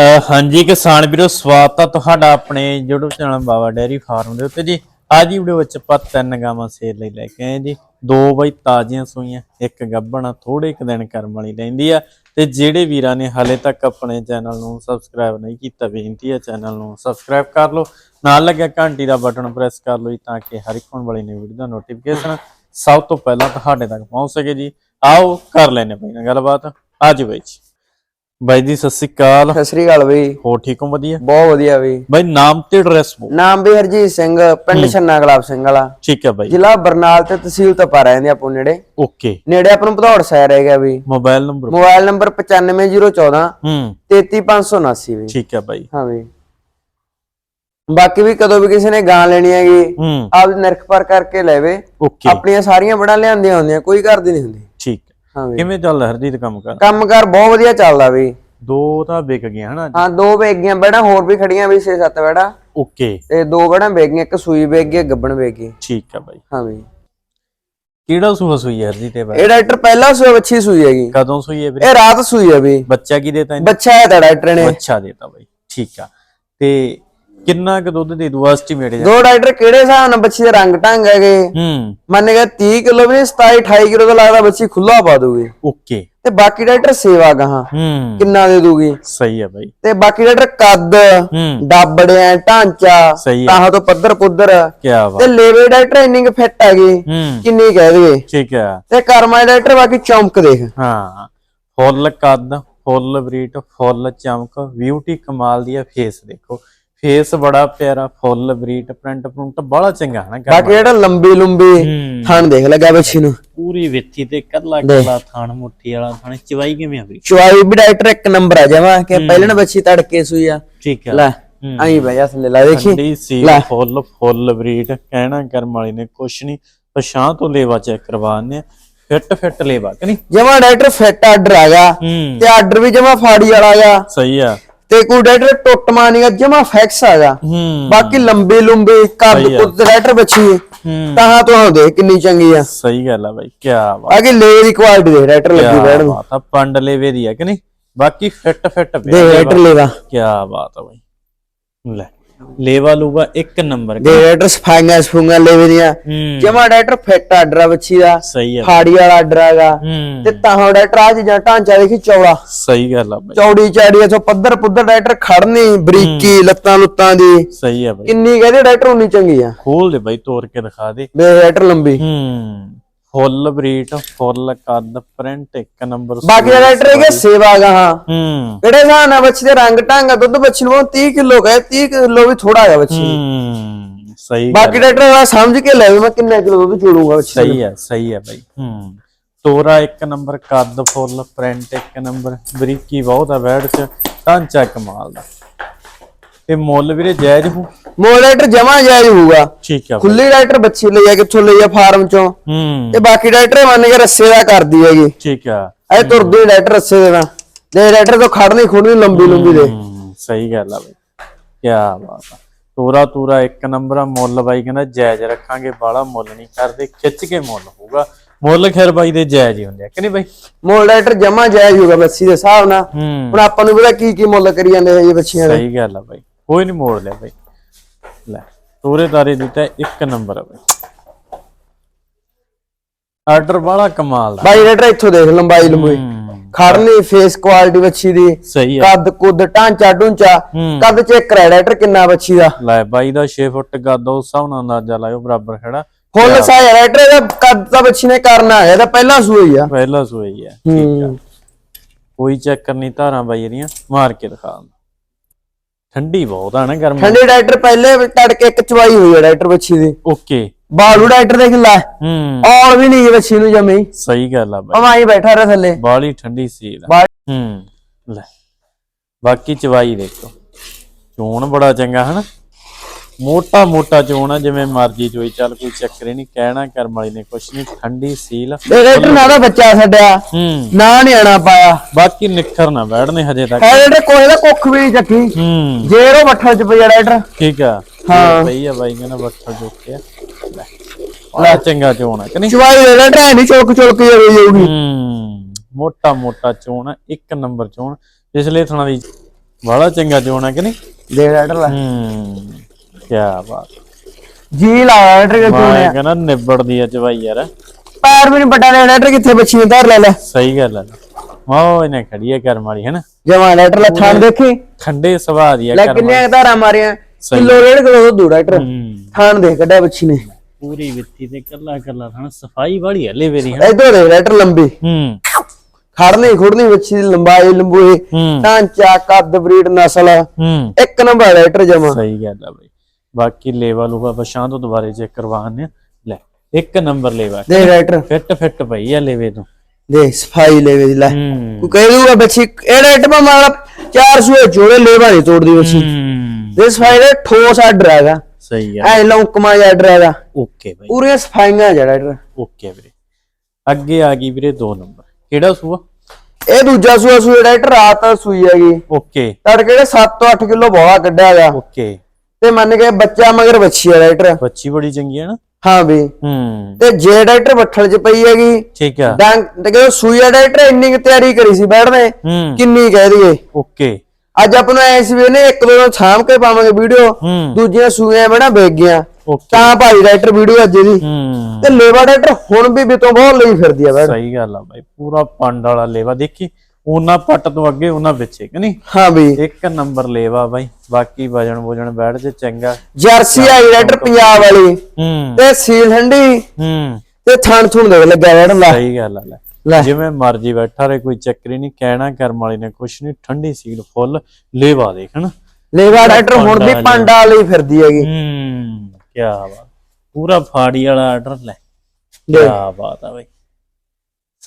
ਹਾਂਜੀ ਕਿਸਾਨ ਵੀਰੋ, ਸਵਾਗਤ ਆ ਤੁਹਾਡਾ ਆਪਣੇ YouTube channel Baba dairy farm ਦੇ ਉੱਤੇ ਜੀ। ਅੱਜ ਦੀ ਵੀਡੀਓ ਵਿੱਚ ਆਪਾਂ ਤਿੰਨ ਗਾਵਾਂ ਸੇਲ ਲਈ ਲੈ ਕੇ ਆਏ ਜੀ। ਦੋ ਬਈ ਤਾਜ਼ੀਆਂ ਸੂਈਆਂ, ਇੱਕ ਗੱਭਣ ਥੋੜੇ ਕੁ ਦਿਨ ਕਰਮ ਵਾਲੀ ਰਹਿੰਦੀ ਆ। ਤੇ ਜਿਹੜੇ ਵੀਰਾਂ ਨੇ ਹਾਲੇ ਤੱਕ ਆਪਣੇ ਚੈਨਲ ਨੂੰ ਸਬਸਕ੍ਰਾਈਬ ਨਹੀਂ ਕੀਤਾ, ਬੇਨਤੀ ਹੈ ਚੈਨਲ ਨੂੰ ਸਬਸਕ੍ਰਾਈਬ ਕਰ ਲਓ। ਨਾਲ ਲੱਗਿਆ ਘੰਟੀ ਦਾ ਬਟਨ ਪ੍ਰੈਸ ਕਰ ਲਓ ਜੀ, ਤਾਂ ਕਿ ਹਰ ਇੱਕ ਹੋਣ ਵਾਲੀ ਨਵੀਂ ਵੀਡੀਓ ਦਾ ਨੋਟੀਫਿਕੇਸ਼ਨ ਸਭ ਤੋਂ ਪਹਿਲਾਂ ਤੁਹਾਡੇ ਤੱਕ ਪਹੁੰਚ ਸਕੇ ਜੀ। ਆਓ ਕਰ ਲੈਨੇ ਪਈ ਨਾ ਗੱਲਬਾਤ। ਅੱਜ ਬਈ ਜੀ। ਬਾਈ ਜੀ ਸਤਿ ਸ਼੍ਰੀ ਅਕਾਲ। ਸਤਿ ਸ੍ਰੀ ਅਕਾਲ ਬਈ। ਹੋ ਠੀਕ ਹੋ? ਵਧੀਆ? ਬਹੁਤ ਵਧੀਆ ਬਈ। ਬਾਈ ਨਾਮ ਤੇ ਐਡਰੈਸ ਬੋ ਨਾਮ ਵੀ ਹਰਜੀਤ ਸਿੰਘ ਪਿੰਡ ਛੰਨਾ ਗੁਲਾਬ ਸਿੰਘ ਵਾਲਾ। ਠੀਕ ਹੈ ਬਾਈ। ਜ਼ਿਲ੍ਹਾ ਬਰਨਾਲ ਤੇ ਤਹਿਸੀਲ ਤਪਾ ਰਹਿੰਦੇ ਆਪੋ ਨੇੜੇ। ਓਕੇ। ਨੇੜੇ ਆਪਾਂ ਨੂੰ ਭਦੌੜ ਸ਼ਹਿਰ ਹੈਗਾ ਬਈ। ਮੋਬਾਈਲ ਨੰਬਰ ਮੋਬਾਈਲ ਨੰਬਰ 95014 ਹੂੰ। 33579 ਬਈ। ਠੀਕ ਹੈ ਬਾਈ। ਹਾਂ ਬਈ। ਬਾਕੀ ਵੀ ਕਦੋਂ ਵੀ ਕਿਸੇ ਨੇ ਗਾਂ ਲੈਣੀ ਹੈਗੀ ਹੂੰ। ਆਪਦੀ ਨਿਰਖ ਪਰ ਕਰਕੇ ਲੈਵੇ ਆਪਣੀਆਂ ਸਾਰੀਆਂ ਬੜਾਂ ਲਿਆਂਦੀਆਂ ਹੁੰਦੀਆਂ ਕੋਈ ਘਰ ਦੀ ਨਹੀਂ ਹੁੰਦੀ। ਹੈ। ਕਿਵੇਂ ਚੱਲਦਾ ਹਰਜੀਤ ਕੰਮ ਕਰ? ਕੰਮਕਾਰ ਬਹੁਤ ਵਧੀਆ ਚੱਲਦਾ ਬਈ ਦੋ ਤਾਂ ਵਿਕ ਗਈਆਂ ਹਨਾ ਹਾਂ ਦੋ ਵੇਗੀਆਂ ਬੜਾ ਹੋਰ ਵੀ ਖੜੀਆਂ ਵੀ 6-7 ਬੜਾ। ਓਕੇ। ਤੇ ਦੋ ਬੜਾ ਵੇਗੀਆਂ ਇੱਕ ਸੂਈ ਵੇਗੀ ਇੱਕ ਗੱਬਣ ਵੇਗੀ ਠੀਕ ਹੈ ਬਾਈ। ਹਾਂ ਬਈ ਕਿਹੜਾ ਸੂਆ ਸੂਈ ਹੈ ਹਰਜੀਤ ਇਹ ਬਾਈ ਇਹ ਡਾਕਟਰ ਪਹਿਲਾ ਸੂਈ ਬੱਚੀ ਸੂਈ ਹੈਗੀ। ਕਦੋਂ ਸੂਈ ਹੈ ਵੀਰੇ? ਇਹ ਰਾਤ ਸੂਈ ਹੈ ਵੀ। ਬੱਚਾ ਕੀ ਦੇਤਾ ਇਹਨੇ? ਬੱਚਾ ਹੈ ਤਾਂ ਡਾਕਟਰ ਨੇ। ਬੱਚਾ ਦੇਤਾ ਬਾਈ। ਠੀਕ ਆ। ਤੇ ਕਿੰਨਾ ਕੁ ਦੁੱਧ ਦੇ ਦੂ ਐਸਟੀਮੇਟ ਜਾ ਦੋ ਡਾਕਟਰ ਕਿਹੜੇ ਹਿਸਾਬ ਨਾਲ ਬੱਚੀ ਦੇ ਰੰਗ ਢੰਗ ਹੈਗੇ? ਹੂੰ। ਮੰਨ ਗਿਆ 30 ਕਿਲੋ ਵੀ 27 28 ਕਿਲੋ ਦਾ ਲੱਗਦਾ ਬੱਚੀ ਖੁੱਲਾ ਪਾ ਦੂਗੀ। ਓਕੇ। ਤੇ ਬਾਕੀ ਡਾਕਟਰ ਸੇਵਾ ਗਾਹਾਂ ਹੂੰ। ਕਿੰਨਾ ਦੇ ਦੂਗੀ? ਸਹੀ ਹੈ ਬਾਈ। ਤੇ ਬਾਕੀ ਡਾਕਟਰ ਕੱਦ ਹੂੰ। ਡਾਬੜਿਆ ਢਾਂਚਾ ਹੈ ਤਾਹਾਂ ਤੋਂ ਪੱਧਰ ਪੁੱਧਰ। ਕੀ ਤੇ ਬਾਤ ਲੇਵੇ ਡਾਕਟਰ ਇੰਨੀ ਕੁ ਫਿੱਟ ਹੈਗੀ ਹੂੰ। ਕਿੰਨੀ ਕਹਿ ਦੇਵੇ ਠੀਕ ਹੈ ਤੇ ਕਰਮਾ ਡਾਕਟਰ ਬਾਕੀ ਚੌਂਕ ਦੇਖ। ਹਾਂ। ਫੁੱਲ ਕੱਦ ਫੁੱਲ ਬਰੀਟ ਫੁੱਲ ਚਮਕ ਬਿਊਟੀ ਕਮਾਲ ਦੀ ਆ ਫੇਸ ਦੇਖੋ। ਫੇਸ ਬੜਾ ਪਿਆਰਾ ਫੁੱਲ ਬਰੀਟ ਪ੍ਰਿੰਟ ਪ੍ਰਿੰਟ ਬੜਾ ਚੰਗਾ ਹੈ ਨਾ ਬਾਕੀ ਜਿਹੜਾ ਲੰਬੀ ਲੰਬੀ ਥਣ ਦੇਖ ਲੱਗਾ ਬੱਚੀ ਨੂੰ। ਪੂਰੀ ਵਿੱਥੀ ਤੇ ਕੱਲਾ ਕੱਲਾ ਥਣ ਮੁੱਠੀ ਵਾਲਾ ਥਣ ਚਵਾਈ ਕਿਵੇਂ ਆ ਚੁਆਈ ਵੀ ਡਾਕਟਰ ਇੱਕ ਨੰਬਰ ਆ ਜਾਵਾ ਕਿ ਪਹਿਲਾਂ ਬੱਚੀ ਤੜਕੇ ਸੂਈ ਆ। ਠੀਕ ਹੈ ਲੈ। ਆਈ ਬਈ ਥੱਲੇ ਲਾ ਦੇਖੀ। ਲੈ। ਫੁੱਲ ਫੁੱਲ ਬਰੀਟ ਕਹਿਣਾ ਕਰਮ ਵਾਲੀ ਨੇ ਕੁਛ ਨਹੀਂ ਪਛਾਂ ਤੋਂ ਲੇਵਾ ਚੈੱਕ ਕਰਵਾਣੇ ਫਿੱਟ ਫਿੱਟ ਲੇਵਾ ਕਿ ਨਹੀਂ? ਜਮਾ ਡਾਕਟਰ ਫਿੱਟ ਆਰਡਰ ਆ ਗਿਆ। ਤੇ ਆਰਡਰ ਵੀ ਜਮਾ ਫਾੜੀ ਵਾਲਾ ਆ ਸਹੀ ਆ। ਤੇ ਕੋਈ ਡਾਕਟਰ ਟੁੱਟ ਮਾਨੀਗਾ ਜਮਾ ਫੈਕਸ ਆ ਗਿਆ ਹੂੰ। ਬਾਕੀ ਲੰਬੇ ਲੰਬੇ ਕੱਦ ਆ। ਕੁੱਦ ਡਾਕਟਰ ਬੱਚੀ ਹੂੰ। ਤਾਂ ਤੋਂ ਆਉ ਦੇ ਕਿੰਨੀ ਚੰਗੀ ਆ। ਸਹੀ ਗੱਲ ਆ ਬਾਈ ਕੀ ਬਾਤ। ਆਗੇ ਲੈ ਦੀ ਕੁਆਲਿਟੀ ਦੇ ਡਾਕਟਰ ਲੱਗੀ ਬੈਠ ਨੂੰ। ਆ ਪੰਡ ਲੇਵੇ ਦੀ ਆ ਕਿ ਨਹੀਂ? ਬਾਕੀ ਫਿੱਟ ਫਿੱਟ ਦੇ ਪਿਆ ਡਾਕਟਰ ਲੈਵਾ। ਕੀ ਬਾਤ ਆ ਬਾਈ। ਲੈ। ਲੇਵਾ ਲੂਵਾ ਇੱਕ ਨੰਬਰ ਦੇ ਡਾਕਟਰ ਸਫਾਈਆਂ ਸਫੂਈਆਂ ਲੈ ਦੀਆਂ। ਜਮਾ ਡਾਕਟਰ ਫਿੱਟ ਆਰਡਰ ਆ ਬੱਚੀ ਦਾ ਸਹੀ ਆ। ਫਾੜੀ ਵਾਲਾ ਆਰਡਰ ਹੈਗਾ ਹੂੰ। ਤੇ ਤਾਂ ਡਾਕਟਰ ਆ ਚੀਜ਼ਾਂ ਢਾਂਚਾ ਦੇਖੀ ਚੌੜਾ। ਸਹੀ ਗੱਲ ਆ ਬਾਈ। ਚੌੜੀ ਚਾੜੀ ਇਥੋਂ ਪੱਧਰ ਪੁੱਧਰ ਡਾਕਟਰ ਖੜਨੀ ਬਰੀਕੀ ਲੱਤਾਂ ਲੁੱਤਾਂ ਦੀ। ਸਹੀ ਆ ਬਾਈ। ਕਿੰਨੀ ਕਹਦੇ ਡਾਕਟਰ ਉਨੀ ਚੰਗੀ ਆ। ਖੋਲ ਦੇ ਬਾਈ ਤੋੜ ਕੇ ਦਿਖਾ ਦੇ। ਦੇ ਡਾਕਟਰ ਲੰਬੀ। ਹੂੰ। ਫੁੱਲ ਬਰੀਟ ਫੁੱਲ ਕੱਦ ਪ੍ਰਿੰਟ ਇੱਕ ਨੰਬਰ ਬਾਕੀ ਦਾ ਡਾਕਟਰ ਹੈਗੇ ਸੇਵਾ ਗਾਹਾਂ ਹੂੰ। ਕਿਹੜੇ ਹਿਸਾਬ ਨਾਲ ਬੱਚੇ ਦੇ ਰੰਗ ਢੰਗ ਆ, ਦੁੱਧ ਬੱਚੀ ਨੂੰ 30 ਕਿਲੋ ਕਹੇ 30 ਕਿਲੋ ਵੀ ਥੋੜਾ ਆ ਬੱਚੀ ਨੂੰ। ਹੂੰ ਸਹੀ ਬਾਕੀ ਡਾਕਟਰ ਦਾ ਸਮਝ ਕੇ ਲੈ ਮੈਂ ਕਿੰਨੇ ਕਿਲੋ ਦੁੱਧ ਚੋੜੂਗਾ ਬੱਚੀ ਨੂੰ। ਸਹੀ ਹੈ ਸਹੀ ਹੈ ਬਾਈ। ਹੂੰ। ਤੋਰਾ ਇੱਕ ਨੰਬਰ ਕੱਦ ਫੁੱਲ ਪ੍ਰਿੰਟ ਇੱਕ ਨੰਬਰ। ਬਰੀਕੀ ਬਹੁਤ ਆ ਬੈਡ ਚ ਢਾਂਚਾ ਕਮਾਲ ਦਾ। ਤੇ ਮੁੱਲ ਵੀਰੇ ਜਾਇਜ਼ ਹੋ ਮੋਰ ਡਾਕਟਰ ਜਮਾ ਜਾਇਜ਼ ਹੋਊਗਾ। ਠੀਕ ਆ ਬਾਈ। ਖੁੱਲੀ ਡਾਕਟਰ ਬੱਚੀ ਲਈ ਆ ਕਿੱਥੋਂ ਲਈ ਆ ਫਾਰਮ ਚੋਂ? ਹੂੰ। ਤੇ ਬਾਕੀ ਡਾਕਟਰ ਮੰਨ ਕੇ ਰੱਸੇ ਦਾ ਕਰਦੀ ਹੈਗੀ। ਠੀਕ ਆ। ਐ ਤੁਰਦੀ ਡਾਕਟਰ ਰੱਸੇ ਦੇ ਨਾਲ। ਦੇ ਡਾਕਟਰ ਤੋਂ ਖੜਨੀ ਖੁੜਨੀ ਲੰਬੀ ਲੰਬੀ ਦੇ। ਹੂੰ ਸਹੀ ਗੱਲ ਆ ਬਾਈ। ਕੀ ਬਾਤ ਆ। ਤੋਰਾ ਤੂਰਾ ਇੱਕ ਨੰਬਰ ਆ ਮੁੱਲ ਬਾਈ ਕਹਿੰਦਾ ਜਾਇਜ਼ ਰੱਖਾਂਗੇ ਬਾਲਾ ਮੁੱਲ ਨਹੀਂ ਕਰਦੇ ਖਿੱਚ ਕੇ ਮੁੱਲ ਹੋਊਗਾ। ਮੁੱਲ ਖੈਰ ਬਾਈ ਦੇ ਜਾਇਜ਼ ਹੀ ਹੁੰਦੇ ਆ ਕਿ ਨਹੀਂ ਬਾਈ? ਮੋਰ ਡਾਕਟਰ ਜਮਾ ਜਾਇਜ਼ ਹੋਊਗਾ ਬੱਚੀ ਦੇ ਹਿਸਾਬ ਨਾਲ। ਹੂੰ। ਹੁਣ ਆਪਾਂ ਨੂੰ ਪਤਾ ਕੀ ਕੀ ਮੁੱਲ ਕਰੀ ਜਾਂਦੇ ਹੈ ਜੀ ਬੱਚੀਆਂ ਦੇ। ਸਹੀ ਗੱਲ ਆ ਬਾਈ। ਕੋਈ ਨਹੀਂ ਮੋੜ ਲਿਆ ਬਾਈ। ਲੈ ਤੋਰੇ ਤਾਰੇ ਦਿੱਤਾ ਇੱਕ ਨੰਬਰ ਆ ਬਾਈ। ਆਰਡਰ ਵਾਲਾ ਕਮਾਲ ਦਾ ਬਾਈ ਡਾਕਟਰ ਇੱਥੋਂ ਦੇਖ ਲੰਬਾਈ ਲੰਬਾਈ। ਹੂੰ, ਖੜਨੀ ਫੇਸ ਕੁਆਲਿਟੀ ਬੱਚੀ ਦੀ। ਸਹੀ ਆ। ਕੱਦ ਕੁੱਦ ਢਾਂਚਾ ਢੂੰਚਾ। ਹੂੰ। ਕੱਦ ਚੈੱਕ ਕਰਾ ਡਾਕਟਰ ਕਿੰਨਾ ਬੱਚੀ ਦਾ? ਲੈ ਬਾਈ ਦਾ 6 ਫੁੱਟ ਗੱਦ ਉਸ ਹਿਸਾਬ ਨਾਲ ਅੰਦਾਜ਼ਾ ਲਾਇਓ ਬਰਾਬਰ ਖੜਾ। ਫੁੱਲ ਸਾਈਜ਼ ਡਾਕਟਰ ਦਾ ਕੱਦ ਤਾਂ ਬੱਚੀ ਨੇ ਕਰਨਾ ਹੈ ਇਹਦਾ ਪਹਿਲਾ ਸੂਈ ਆ। ਪਹਿਲਾ ਸੋਈ ਹੈ ਹੂੰ। ਕੋਈ ਚੱਕਰ ਨਹੀਂ ਧਾਰਾਂ ਬਾਈ ਇਹਦੀਆਂ ਮਾਰ ਕੇ ਦਿਖਾ। ਠੰਡੀ ਬਹੁਤ ਆ ਨਾ ਗਰਮ। ਠੰਡੇ ਡਾਕਟਰ ਪਹਿਲੇ ਤੜਕੇ ਇੱਕ ਚਵਾਈ ਹੋਈ ਹੈ ਡਾਕਟਰ ਬੱਚੀ ਦੀ। ਓਕੇ। ਬਾਲੂ ਡਾਕਟਰ ਦੇਖ ਲੈ ਹੂੰ। ਔਰ ਵੀ ਨਹੀਂ ਬੱਚੀ ਨੂੰ ਜਮੀ। ਸਹੀ ਗੱਲ ਆ ਬਾਈ। ਅਮਾਈ ਬੈਠਾ ਰਿਹਾ ਥੱਲੇ। ਬਾਲੀ ਠੰਡੀ ਸੀ ਹੂੰ। ਲੈ। ਬਾਕੀ ਚਵਾਈ ਦੇਖੋ। ਚੋਣ ਬੜਾ ਚੰਗਾ ਹਨਾ? ਮੋਟਾ ਮੋਟਾ ਚੋਣ ਆ ਜਿਵੇਂ ਮਰਜ਼ੀ ਚੋਈ ਚੱਲ ਕੋਈ ਚੱਕਰ ਹੀ ਨਹੀਂ ਕਹਿਣਾ ਕਰਮ ਵਾਲੀ ਨੇ ਕੁਛ ਨਹੀਂ ਠੰਡੀ ਸੀਲ। ਡਾਕਟਰ ਨਾ ਦਾ ਬੱਚਾ ਛੱਡਿਆ ਹੂੰ। ਨਾ ਨਿਆਣਾ ਪਾਇਆ। ਬਾਕੀ ਨਿੱਖਰ ਨਾ ਬੈਠਨੇ ਹਜੇ ਤੱਕ। ਡਾਕਟਰ ਕੋਈ ਦਾ ਕੁੱਖ ਵੀ ਨਹੀਂ ਚੱਕੀ। ਹੂੰ। ਜੇਰੋ ਬੱਠਲ ਚ ਪਿਆ ਡਾਕਟਰ ਠੀਕ ਆ। ਹਾਂ। ਪਈ ਆ ਬਾਈ ਕਹਿੰਦਾ ਬੱਠਾ ਜੋਕਿਆ ਲੈ। ਚੰਗਾ ਚੋਣ ਕਿ ਨਹੀਂ? ਚਵਾਈ ਡਾਕਟਰ ਐ ਨਹੀਂ ਚੁਲਕ ਚੁਲਕ ਜਾਊਗੀ ਹੂੰ। ਮੋਟਾ ਮੋਟਾ ਚੋਣ ਆ ਇੱਕ ਨੰਬਰ ਚੋਣ। ਪਿਛਲੇ ਥਣਾ ਦੀ ਬੜਾ ਚੰਗਾ ਜੋਣਾ ਕਿ ਨਹੀਂ? ਦੇ ਡਾਕਟਰ ਲੈ। ਹੂੰ। ਕੀ ਬਾਤ। ਜੀ ਲਾ ਡਾਕਟਰ ਕੇ ਚੋਣਿਆ ਮੈਂ ਕਹਿੰਦਾ ਨਿਬੜਦੀ ਆ ਚਵਾਈ ਯਾਰ। ਪੈਰ ਵੀ ਨਹੀਂ ਵੱਡਾ ਲੈ ਡਾਕਟਰ ਕਿੱਥੇ ਬੱਚੀ ਨੇ ਧਰ ਲੈ ਲੈ। ਸਹੀ ਗੱਲ ਆ। ਵਾਹ ਇਹਨੇ ਖੜੀ ਆ ਕਰਮ ਵਾਲੀ ਹੈ ਨਾ ਜਮਾ ਡਾਕਟਰ ਲੈ ਥਾਣ ਦੇਖੀ। ਠੰਡੇ ਸੁਭਾਅ ਦੀ ਆ ਲੈ ਕਰਮ ਕਿੰਨੀਆਂ ਕੁ ਧਾਰਾਂ ਮਾਰੀਆਂ। ਕਿਲੋ ਡੇਢ ਕਿਲੋ ਡਾਕਟਰ ਹੂੰ। ਥਾਣ ਦੇਖ ਕੱਢਿਆ ਬੱਚੀ ਨੇ। ਪੂਰੀ ਵਿੱਤੀ ਤੇ ਕੱਲਾ ਕੱਲਾ ਥਣ ਸਫ਼ਾਈ ਵਾਲੀ ਆ ਲੇਵੇ ਹੈ ਇਧਰ ਦੇਖ ਡਾਕਟਰ ਲੰਬੀ। ਹੂੰ। ਖੜਨੀ ਖੁੜਨੀ ਬੱਚੀ ਦੀ ਲੰਬਾਈ ਲੰਬੂਏ ਹੂੰ। ਢਾਂਚਾ ਕੱਦ ਬਰੀਡ ਨਸਲ। ਹੂੰ। ਇੱਕ ਨੰਬਰ ਡਾਕਟਰ ਜਮਾ। ਸਹੀ ਗੱਲ ਆ ਬਈ। ਬਾਕੀ ਲੇਵਾ ਲੂਗਾ ਬਸ਼ਾਂ ਤੋਂ ਦੁਬਾਰੇ ਚੈੱਕ ਕਰਵਾਉਂਦੇ ਆ ਲੈ ਇੱਕ ਨੰਬਰ ਲੇਵਾ ਦੇਖ ਡਾਕਟਰ। ਫਿੱਟ ਫਿੱਟ ਪਈ ਆ ਲੇਵੇ ਤੋਂ। ਦੇਖ ਸਫ਼ਾਈ ਲੈ ਵੇ ਲੈ। ਤੂੰ ਕਹਿ ਦੂਗਾ ਬੱਚੀ ਇਹ ਡਾਕਟਰ ਮਾ ਮਾਰਾ 400 ਜੋੜੇ ਲੇਵਾ ਨਹੀਂ ਤੋੜਦੀ ਬੱਚੀ। ਦੇ ਸਫ਼ਾਈ ਦੇ ਠੋਸ ਆਰਡਰ ਹੈਗਾ ਸਹੀ ਆ। ਐ ਲੌਂਕਮਾ ਆਰਡਰ ਹੈਗਾ ਓਕੇ ਬਈ। ਪੂਰੀਆਂ ਸਫਾਈਆਂ ਜਿਹੜਾ ਡਾਕਟਰ ਓਕੇ ਵੀਰੇ। ਅੱਗੇ ਆ ਗਈ ਵੀਰੇ 2 ਨੰਬਰ ਕਿਹੜਾ ਸੂਆ? ਇਹ ਦੂਜਾ ਸੂਆ ਸੂਆ ਡਾਕਟਰ ਰਾਤ ਸੂਈ ਹੈਗੀ। ਓਕੇ। ਤੜਕੇ ਦੇ 7 ਤੋਂ 8 ਕਿਲੋ ਬੋਹਾ ਕੱਢਿਆ ਹੈਗਾ ਓਕੇ। ਤੇ ਮੰਨ ਕੇ ਬੱਚਾ ਮਗਰ ਬੱਚੀ ਹੈ ਡਾਕਟਰ। ਬੱਚੀ ਬੜੀ ਚੰਗੀ ਹੈ ਨਾ। ਹਾਂ ਵੀ। ਹੂੰ। ਤੇ ਜੇ ਡਾਕਟਰ ਬੱਠਲ 'ਚ ਪਈ ਹੈਗੀ ਠੀਕ ਆ। ਡੰਗ ਤੇ ਕਹਿੰਦਾ ਸੂਈ ਆ ਡਾਕਟਰ ਇੰਨੀ ਤਿਆਰੀ ਕਰੀ ਸੀ ਬੈਠਦੇ। ਕਿੰਨੀ ਕਹਿ ਦਈਏ। ਓਕੇ। ਅੱਜ ਆਪਾਂ ਨੂੰ ਐ ਸੀ ਵੀ ਇਹਨੇ ਇੱਕ ਦੋ ਨੂੰ ਸਾਂਭ ਕੇ ਪਾਵਾਂਗੇ ਵੀਡੀਓ ਦੂਜੀਆਂ ਸੂਈਆਂ ਬਣਾ ਵੇਚ ਗਿਆ ਤਾਂ ਭਾਈ ਡਾਕਟਰ ਵੀਡੀਓ ਅੱਜ ਦੀ। ਤੇ ਲੇਵਾ ਡਾਕਟਰ ਹੁਣ ਵੀ ਬਿਤੋਂ ਬਹੁਤ ਲਈ ਫਿਰਦੀ ਆ ਬੈਠ। ਸਹੀ ਗੱਲ ਆ ਬਾਈ ਪੂਰਾ ਪੰਡ ਵਾਲਾ ਲੇਵਾ। ਦੇਖੀ ਉਹਨਾਂ ਪੱਟ ਤੋਂ ਅੱਗੇ ਉਹਨਾਂ ਪਿੱਛੇ ਕਿ ਨਹੀਂ? ਹਾਂ ਵੀ ਇੱਕ ਨੰਬਰ ਲੇਵਾ ਬਾਈ ਬਾਕੀ ਵਜਣ ਵਜਣ ਬੈਠ ਜੇ ਚੰਗਾ। ਜਰਸੀ ਆਈ ਡਾਕਟਰ ਪੰਜਾਬ ਵਾਲੀ। ਹੂੰ। ਤੇ ਸੀਲ ਹੰਡੀ ਹੂੰ। ਤੇ ਥਣ ਥੁਣ ਦੇ ਲੱਗਾ ਬੈਠ ਲਾ। ਸਹੀ ਗੱਲ ਆ ਲੈ। ਜਿਵੇਂ ਮਰਜ਼ੀ ਬੈਠਾ ਰੇ ਕੋਈ ਚੱਕਰੀ ਨਹੀਂ। ਕਹਿਣਾ ਕਰਮ ਵਾਲੀ ਨੇ ਕੁਛ ਨਹੀਂ ਠੰਡੀ ਸੀਲ ਫੁੱਲ ਲੇਵਾ ਦੇਖਣ ਲੇਵਾ ਡਾਕਟਰ ਹੁਣ ਵੀ ਪਾਂਡਾ ਲਈ ਫਿਰਦੀ ਹੈਗੀ। ਹੂੰ ਕੀ ਬਾਤ। ਪੂਰਾ ਫਾੜੀ ਵਾਲਾ ਆਰਡਰ ਲੈ। ਕੀ ਦੇਖ। ਬਾਤ ਆ ਬਾਈ।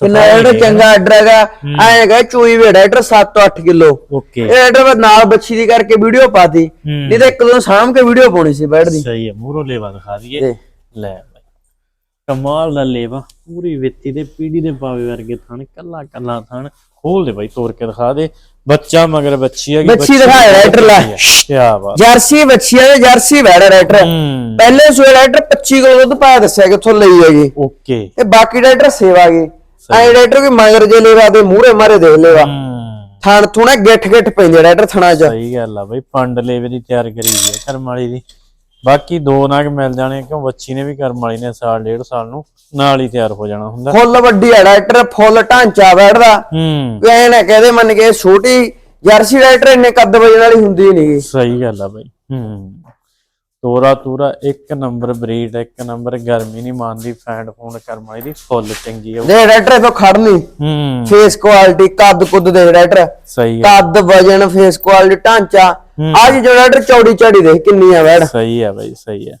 ਕਿੰਨਾ ਜਿਹੜਾ ਚੰਗਾ ਆਰਡਰ ਹੈਗਾ। ਐ ਹੈਗਾ ਚੂਈ ਵੇ ਡਾਕਟਰ 7 ਤੋਂ 8 ਕਿਲੋ। ਓਕੇ। ਇਹ ਆਰਡਰ ਨਾਲ ਬੱਚੀ ਦੀ ਕਰਕੇ ਵੀਡੀਓ ਪਾਤੀ। ਹੂੰ। ਨਹੀਂ ਤਾਂ ਇੱਕ ਦੋ ਸਾਂਭ ਕੇ ਵੀਡੀਓ ਪਾਉਣੀ ਸੀ ਬੈਠਦੀ ਸਹੀ ਹੈ ਮੂਰੋ ਲੇਵਾ ਦਿਖਾ ਦਈਏ। ਦੇ ਲੈ ਕਮਾਲ ਦਾ ਲੇਵਾ ਪੂਰੀ ਵਿੱਤੀ ਦੇ ਪੀੜੀ ਦੇ ਪਾਵੇ ਵਰਗੇ ਥਣ ਕੱਲਾ ਕੱਲਾ ਥਣ। ਖੋਲ ਦੇ ਬਾਈ ਤੋੜ ਕੇ ਦਿਖਾ ਦੇ। ਬੱਚਾ ਮਗਰ ਬੱਚੀ ਹੈਗੀ ਬੱਚੀ ਦਿਖਾਇਆ ਰਾਈਟਰ ਲੈ। ਕੀ ਬਾਤ। ਜਰਸੀ ਬੱਚੀ ਹੈ ਜਰਸੀ ਡਾਕਟਰ ਹੂੰ। ਪਹਿਲੇ ਸੂਏ ਡਾਕਟਰ 25 ਕਿਲੋ ਦੁੱਧ ਪਾਇਆ ਦੱਸਿਆ ਕਿੱਥੋਂ ਲਈ ਹੈਗੀ। ਓਕੇ। ਇਹ ਬਾਕੀ ਡਾਕਟਰ ਸੇਵਾ ਗਈ ਐ ਡਾਕਟਰ ਕੋਈ ਮਗਰ ਜੇ ਲੈਵਾ ਦੇ ਮੂਹਰੇ ਮਾਰੇ ਦੇਖ ਲੈਵਾ। ਥਣ ਥੁਣਾ ਗਿੱਠ ਗਿੱਠ ਪੈਂਦੇ ਡਾਕਟਰ ਥਣਾ ਚ। ਸਹੀ ਗੱਲ ਆ ਬਈ ਪੰਡ ਲੇਵੇ ਦੀ ਤਿਆਰ ਕਰੀ ਹੈ ਕਰਮ ਵਾਲੀ ਦੀ। ਬਾਕੀ ਦੋ ਨਾਗ ਮਿਲ ਜਾਣੇ ਕਿਉਂ ਬੱਚੀ ਨੇ ਵੀ ਕਰਮ ਵਾਲੀ ਨੇ ਸਾਲ ਡੇਢ ਸਾਲ ਨੂੰ ਨਾਲ ਹੀ ਤਿਆਰ ਹੋ ਜਾਣਾ ਹੁੰਦਾ। ਫੁੱਲ ਵੱਡੀ ਆ ਡਾਕਟਰ ਫੁੱਲ ਢਾਂਚਾ ਬੈਠਦਾ। ਹੂੰ। ਐ ਨਾ ਕਹਦੇ ਮੰਨ ਕੇ ਛੋਟੀ ਜਰਸੀ ਡਾਕਟਰ ਇੰਨੇ ਕੱਦ ਵਜਣ ਵਾਲੀ ਹੁੰਦੀ ਨਹੀਂ ਸਹੀ ਗੱਲ ਆ ਬਈ ਹੂੰ। ਤੋਰਾ ਤੂਰਾ ਇੱਕ ਨੰਬਰ ਬਰੀਡ ਇੱਕ ਨੰਬਰ ਗਰਮੀ ਨਹੀਂ ਮੰਨਦੀ ਫੈਂਡ ਫੂਡ ਕਰਮ ਵਾਲੀ ਦੀ ਫੁੱਲ ਚੰਗੀ ਆ ਦੇ ਡਾਕਟਰ ਤੋਂ ਖੜਨੀ ਹੂੰ। ਫੇਸ ਕੁਆਲਿਟੀ ਕੱਦ ਕੁੱਦ ਦੇ ਡਾਕਟਰ। ਸਹੀ ਆ। ਕੱਦ ਵਜਨ ਫੇਸ ਕੁਆਲਿਟੀ ਢਾਂਚਾ। ਅੱਜ ਜੋ ਡਾਕਟਰ ਚੌੜੀ ਚੜੀ ਦੇਖ ਕਿੰਨੀ ਆ ਬੈੜ ਸਹੀ ਆ ਬਈ ਸਹੀ ਆ।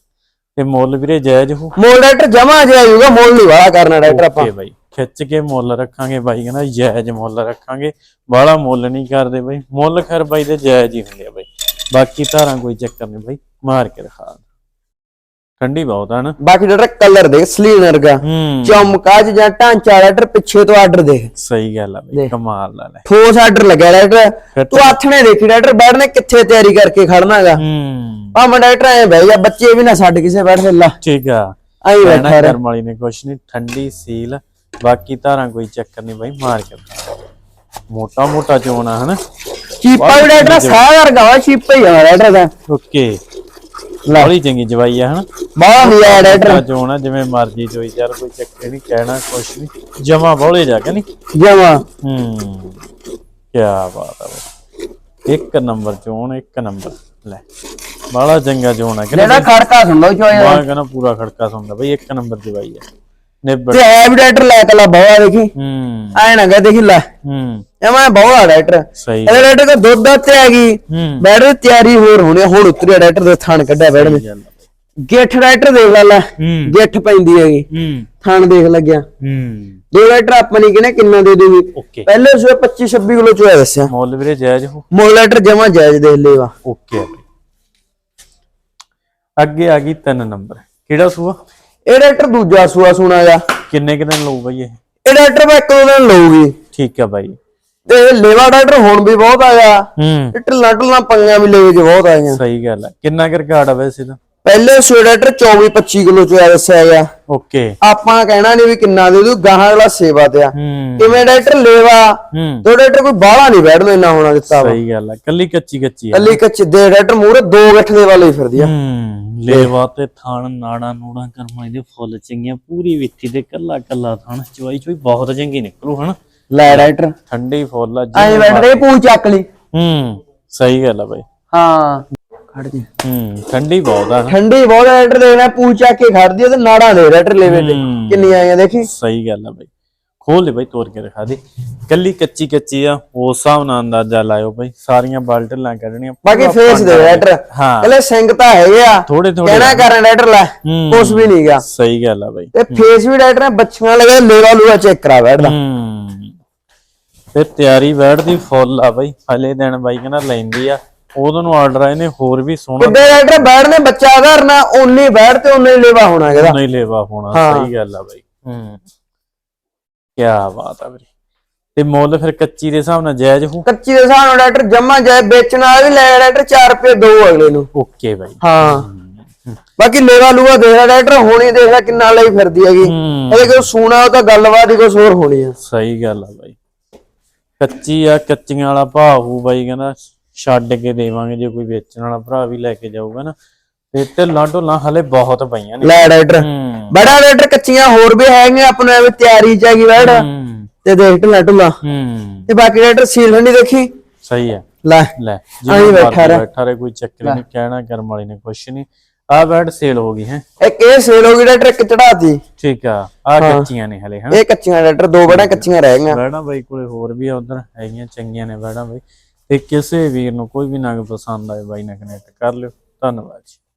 ਤੇ ਮੁੱਲ ਵੀਰੇ ਜਾਇਜ਼ ਹੋ? ਮੋਲ ਡਾਕਟਰ ਜਮਾ ਜਿਹਾ ਆਊਗਾ ਮੋਲ ਨਹੀਂ ਵਾਲਾ ਕਰਨਾ ਡਾਕਟਰ ਆਪਾਂ। ਓਕੇ ਬਾਈ ਖਿੱਚ ਕੇ ਮੁੱਲ ਰੱਖਾਂਗੇ ਬਾਈ ਕਹਿੰਦਾ ਜਾਇਜ਼ ਮੁੱਲ ਰੱਖਾਂਗੇ। ਬਾਹਲਾ ਮੁੱਲ ਨਹੀਂ ਕਰਦੇ ਬਾਈ ਮੁੱਲ ਖੈਰ ਬਾਈ ਦੇ ਜਾਇਜ਼ ਹੀ ਹੁੰਦੇ ਆ ਬਾਈ। ਬਾਕੀ ਧਾਰਾਂ ਕੋਈ ਚੱਕਰ ਨਹੀਂ ਬਾਈ ਮਾਰ ਕੇ ਦਿਖਾ ਠੰਡੀ ਬਹੁਤ ਆ ਨਾ। ਬਾਕੀ ਡਾਕਟਰ ਕਲਰ ਦੇਖ ਸਲੀਨ ਵਰਗਾ। ਹੂੰ। ਚਮਕਾਜ ਜਾਂ ਢਾਂਚਾ ਡਾਕਟਰ ਪਿੱਛੇ ਤੋਂ ਆਰਡਰ ਦੇਖ ਸਹੀ ਗੱਲ ਆ ਬਾਈ ਦੇਖ। ਕਮਾਲ ਦਾ ਲੈ ਠੋਸ ਆਰਡਰ ਲੱਗਿਆ ਡਾਕਟਰ ਫਿਰ ਤੂੰ ਆਥਣੇ ਦੇਖੀ ਡਾਕਟਰ ਬੈਠਨੇ ਕਿੱਥੇ ਤਿਆਰੀ ਕਰਕੇ ਖੜਨਾਗਾ ਹੂੰ। ਆ ਮੈਂ ਡਾਕਟਰ ਐ ਬਹਿ ਜਾ ਬੱਚੇ ਵੀ ਨਾ ਛੱਡ ਕਿਸੇ ਬੈਠ ਲਾ। ਠੀਕ ਆ। ਆਈ ਕਹਿਣਾ ਬੈਠਾ ਰਹਿ। ਕਰਮ ਵਾਲੀ ਨੇ ਕੁਛ ਨਹੀਂ ਠੰਡੀ ਸੀਲ। ਬਾਕੀ ਧਾਰਾਂ ਕੋਈ ਚੱਕਰ ਨਹੀਂ ਬਾਈ ਮਾਰ ਕੇ। ਮੋਟਾ ਮੋਟਾ ਚੋਣਾ ਹਨਾ? ਚੀਪਾ ਵੀ ਡਾਕਟਰ ਸਾਰਾ ਵਰਗਾ ਵਾ ਚੀਪਾ ਹੀ ਆ ਡਾਕਟਰ ਦਾ। ਓਕੇ। ਬੜੀ ਚੰਗੀ ਜਵਾਈ ਆ ਹਨਾ? ਬਹੁਤ ਹੀ ਆ ਡਾਕਟਰ ਚੋਣਾ ਜਿਵੇਂ ਮਰਜ਼ੀ ਚੋਈ ਯਾਰ ਕੋਈ ਚੱਕਰ ਨਹੀਂ ਕਹਿਣਾ ਕੁਛ ਨਹੀਂ। ਜਮਾ ਬੋਲੇ ਜਾ ਕੇ ਨਹੀਂ? ਜਮਾ। ਹੂੰ ਕੀ ਬਾਤ ਆ ਇੱਕ ਨੰਬਰ ਚੋਣ ਇੱਕ ਨੰਬਰ। ਲੈ ਬਾਲਾ ਚੰਗਾ ਚੋਣ ਆ। ਕਿ ਖੜਕਾ ਸੁਣ ਲਓ ਚੋਏ ਮੈਂ ਕਹਿੰਦਾ ਪੂਰਾ ਖੜਕਾ ਸੁਣਦਾ ਬਈ ਇੱਕ ਨੰਬਰ ਜਵਾਈ ਆ। ਤੇ ਐ ਵੀ ਡਾਕਟਰ ਲੈ ਕੇ ਲਾ ਬਵਾ ਦੇਖੀ। ਹੂੰ। ਐ ਨਾ ਕਹ ਦੇਖੀ ਲੈ। ਹੂੰ। ਇਹ ਮੈਂ ਡਾਕਟਰ। ਸਹੀ। ਇਹਦੇ ਡਾਕਟਰ ਕੋ ਦੁੱਧ ਦਾ ਤੇ ਹੂੰ। ਬੈਡ ਦੀ ਤਿਆਰੀ ਹੋਰ ਹੋਣੀ ਆ, ਹੁਣ ਉਤਰਿਆ ਡਾਕਟਰ ਦੇ ਥਣ ਕੱਢਿਆ ਬੈਡ ਨੇ। ਆ। ਗਿੱਠ ਡਾਕਟਰ ਦੇਖ ਲੈ ਲੈ। ਗਿੱਠ ਪੈਂਦੀ ਹੈਗੀ। ਹੂੰ। ਥਣ ਦੇਖ ਲੱਗਿਆ। ਹੂੰ। ਦੋ ਡਾਕਟਰ ਆਪਾਂ ਨਹੀਂ ਕਿਹਨੇ ਕਿੰਨਾ ਦੇ ਦੂਗੀ ਪਹਿਲੇ ਸੂਏ 25 26 ਕਿਲੋ ਚੋਇਆ ਦੱਸਿਆ। ਮੁੱਲ ਵੀਰੇ ਜਾਇਜ਼ ਹੋ। ਮੋਲ ਡਾਕਟਰ ਜਮਾ ਜਾਇਜ਼ ਦੇਖ ਲੇਵਾ ਓਕੇ ਆ ਅੱਗੇ ਆ ਗਈ ਤਿੰਨ ਨੰਬਰ। ਕਿਹੜਾ ਸੂਆ? ਇਹ ਡਾਕਟਰ ਦੂਜਾ ਸੂਆ ਸੁਣਾ ਜਾ ਕਿੰਨੇ ਕੁ ਦਿਨ ਲਊ ਬਈ ਇਹ? ਇਹ ਡਾਕਟਰ ਮੈਂ ਇੱਕ ਦੋ ਦਿਨ ਲਊਗੀ। ਠੀਕ ਆ ਬਾਈ। ਤੇ ਇਹ ਲੇਵਾ ਡਾਕਟਰ ਹੁਣ ਵੀ ਬਹੁਤ ਆਇਆ। ਹੂੰ। ਢਿੱਲਾਂ ਢਿੱਲਾਂ ਪੰਗਾਂ ਵੀ ਲੇਵੇ ਚ ਬਹੁਤ ਆਈਆਂ। ਸਹੀ ਗੱਲ ਆ। ਕਿੰਨਾ ਕੁ ਰਿਕਾਰਡ ਆ ਵੈਸੇ ਤਾਂ ਪਹਿਲੇ ਸੂਏ ਡਾਕਟਰ 24 25 ਕਿਲੋ ਚ ਦੱਸਿਆ ਗਿਆ। ਓਕੇ। ਆਪਾਂ ਕਹਿਣਾ ਨਹੀਂ ਵੀ ਕਿੰਨਾ ਦੇ ਦੂ ਗਾਹਾਂ ਅਗਲਾ ਸੇਵਾ ਤੇ ਆ। ਕਿਵੇਂ ਡਾਕਟਰ ਲੇਵਾ? ਤੇ ਡਾਕਟਰ ਕੋਈ ਬਾਹਲਾ ਨਹੀਂ ਬੈਠਦਾ ਇੰਨਾ ਹੋਣਾ ਦਿੱਤਾ ਸਹੀ ਗੱਲ ਆ ਕੱਲੀ ਕੱਚੀ ਕੱਚੀ ਆ। ਕੱਲੀ ਕੱਚੀ ਦੇ ਡਾਕਟਰ ਮੂਰੇ ਦੋ ਗੱਠ ਦੇ ਵਾਲੇ ਹੀ ਫਿਰਦੀ ਆ। ਲੇਵਾ ਤੇ ਥਣ ਨਾੜਾ ਨੂੜਾ ਕਰਮਾਂ ਇਹਦੇ ਫੁੱਲ ਚੰਗੀਆਂ ਪੂਰੀ ਵਿੱਥੀ ਤੇ ਕੱਲਾ ਕੱਲਾ ਥਣ ਚਵਾਈ ਚੋਈ ਬਹੁਤ ਚੰਗੀ ਨਿਕਲੂ ਹਨਾ? ਲੈ ਡਾਕਟਰ। ਠੰਡੀ ਫੁੱਲ ਆ ਐਂ ਜਿਵੇਂ ਬੈਠਦੇ ਪੂ ਚੱਕ ਲਈ। ਹੂੰ ਸਹੀ ਗੱਲ ਆ ਬਾਈ। ਹਾਂ। ਖੜ ਜੀ। ਹੂੰ ਠੰਡੀ ਬਹੁਤ ਆ। ਠੰਡੀ ਬਹੁਤ ਡਾਕਟਰ ਦੇਖਣਾ ਪੂ ਚੱਕ ਕੇ ਖੜਦੀ ਆ ਤੇ ਨਾੜਾਂ ਦੇ ਡਾਕਟਰ ਲੈਵੇ ਤੇ। ਹੂੰ। ਕਿੰਨੀਆਂ ਆਈਆਂ ਦੇਖੀ। ਸਹੀ ਗੱਲ ਆ ਬਾਈ। ਖੋਲ ਦੇ ਬਾਈ ਤੋੜ ਕੇ ਦਿਖਾ ਦੇ। ਕੱਲੀ ਕੱਚੀ ਕੱਚੀ ਆ ਉਸ ਹਿਸਾਬ ਨਾਲ ਅੰਦਾਜ਼ਾ ਲਾਇਓ ਬਾਈ। ਸਾਰੀਆਂ ਬਾਲਟਲਾਂ ਕੱਢਣੀਆਂ ਬਾਕੀ ਫੇਸ ਦੇ ਡਾਕਟਰ ਹਾਂ। ਪਹਿਲੇ ਸਿੰਘ ਤਾਂ ਹੈਗੇ ਆ। ਥੋੜੇ ਥੋੜੇ ਕਹਿਣਾ ਕਰਨ ਡਾਕਟਰ ਲੈ ਹੂੰ। ਕੁਛ ਵੀ ਨਹੀਂ ਗਾ। ਸਹੀ ਗੱਲ ਆ ਬਾਈ। ਤੇ ਫੇਸ ਵੀ ਡਾਕਟਰ ਨੇ ਬੱਚੀਆਂ ਲਗਾ ਲੇਵਾ ਲੂਆ ਚੈੱਕ ਕਰਾ ਬੈਠਦਾ ਹੂੰ। ਤੇ ਤਿਆਰੀ ਬੈਠਦੀ ਫੁੱਲ ਆ ਬਾਈ। ਹਲੇ ਦਿਨ ਬਾਈ ਕਹਿੰਦਾ ਲੈਂਦੀ ਆ। ਉਹਦੋਂ ਨੂੰ ਆਰਡਰ ਆਏ ਨੇ ਹੋਰ ਵੀ ਸੋਹਣਾ ਕਿੱਡੇ ਡਾਕਟਰ ਬੈਠਨੇ ਬੱਚਾ ਧਰਨਾ ਉਨੀ ਬੈਠ ਤੇ ਉਨੇ ਲੇਵਾ ਹੋਣਾ ਇਹਦਾ। ਨਹੀਂ ਲੈਵਾ ਹੋਣਾ ਸਹੀ ਗੱਲ ਆ ਬਾਈ। ਹੂੰ। ਕੀ ਬਾਤ ਆ ਵੀਰੇ। ਤੇ ਮੁੱਲ ਫਿਰ ਕੱਚੀ ਦੇ ਹਿਸਾਬ ਨਾਲ ਜਾਇਜ਼ ਹੋ ਕੱਚੀ ਦੇ ਹਿਸਾਬ ਨਾਲ ਡਾਕਟਰ ਜਮਾ ਜਾਏ ਵੇਚਣ ਵਾਲਾ ਵੀ ਲੈ ਡਾਕਟਰ 4 ਰੁਪਏ ਦੋ ਅਗਲੇ ਨੂੰ। Okay bye. ਹਾਂ। ਬਾਕੀ ਲੇਵਾ ਲੂਆ ਦੇਖਦਾ ਡਾਕਟਰ ਹੋਣੀ ਦੇਖਦਾ ਕਿੰਨਾ ਲਈ ਫਿਰਦੀ ਹੈਗੀ। ਹੂੰ। ਇਹਦੇ ਕੋਈ ਸੂਣਾ ਉਹ ਤਾਂ ਗੱਲਬਾਤ ਹੀ ਕੁਛ ਹੋਰ ਹੋਣੀ ਆ। ਸਹੀ ਗੱਲ ਆ ਬਾਈ। ਕੱਚੀ ਆ ਕੱਚੀਆਂ ਵਾਲਾ ਭਾਅ ਬਾਈ ਕਹਿੰਦਾ ਛੱਡ ਕੇ ਦੇਵਾਂਗੇ ਜੇ ਕੋਈ ਵੇਚਣ ਵਾਲਾ ਭਰਾ ਵੀ ਲੈ ਕੇ ਜਾਊਗਾ ਨਾ। ਤੇ ਢਿੱਲਾਂ ਢੁੱਲਾਂ ਹਲੇ ਬਹੁਤ ਪਈਆਂ ਨੇ। ਲੈ ਹੂੰ। ਬੜਾ ਡਾਕਟਰ ਕੱਚੀਆਂ ਹੋਰ ਵੀ ਹੈਗੀਆਂ ਆਪਣੇ ਐਵੇਂ ਤਿਆਰੀ ਚ ਹੈਗੀ ਤੇ ਦੇਖ ਢਿੱਲਾ ਢੁੱਲਾ ਹੂੰ। ਤੇ ਬਾਕੀ ਡਾਕਟਰ ਸੀਲ ਹੰਡੀ ਦੇਖੀ? ਸਹੀ ਹੈ। ਲੈ ਲੈ ਆਹੀਂ ਬੈਠਾ ਰਹਿ। ਬੈਠਾ ਰਹੇ ਕੋਈ ਚੱਕਰ ਨਹੀਂ ਕਹਿਣਾ ਕਰਮ ਵਾਲੀ ਨੇ ਕੁਛ ਨਹੀਂ। ਆ ਬੈਡ ਸੇਲ ਹੋ ਗਈ ਹੈ। ਇੱਕ ਇਹ ਸੇਲ ਹੋ ਗਈ ਡਾਕਟਰ ਇੱਕ ਚੜਾਤੀ ਠੀਕ ਆ ਆ ਕੱਚੀਆਂ ਨੇ ਹਲੇ ਹਾਂ। ਇਹ ਕੱਚੀਆਂ ਡਾਕਟਰ ਦੋ ਬੜਾ ਕੱਚੀਆਂ ਰਹਿ ਗਈਆਂ। ਬੈੜਾਂ ਬਾਈ ਕੋਲੇ ਹੋਰ ਵੀ ਆ ਉਧਰ ਹੈਗੀਆਂ ਚੰਗੀਆਂ ਨੇ ਬੈੜਾਂ ਬਾਈ। ਤੇ ਕਿਸੇ ਵੀਰ ਨੂੰ ਕੋਈ ਵੀ ਨਗ ਪਸੰਦ ਆਏ ਬਾਈ ਨਾਲ ਕਨੈਕਟ ਕਰ ਲਿਓ। ਧੰਨਵਾਦ ਜੀ।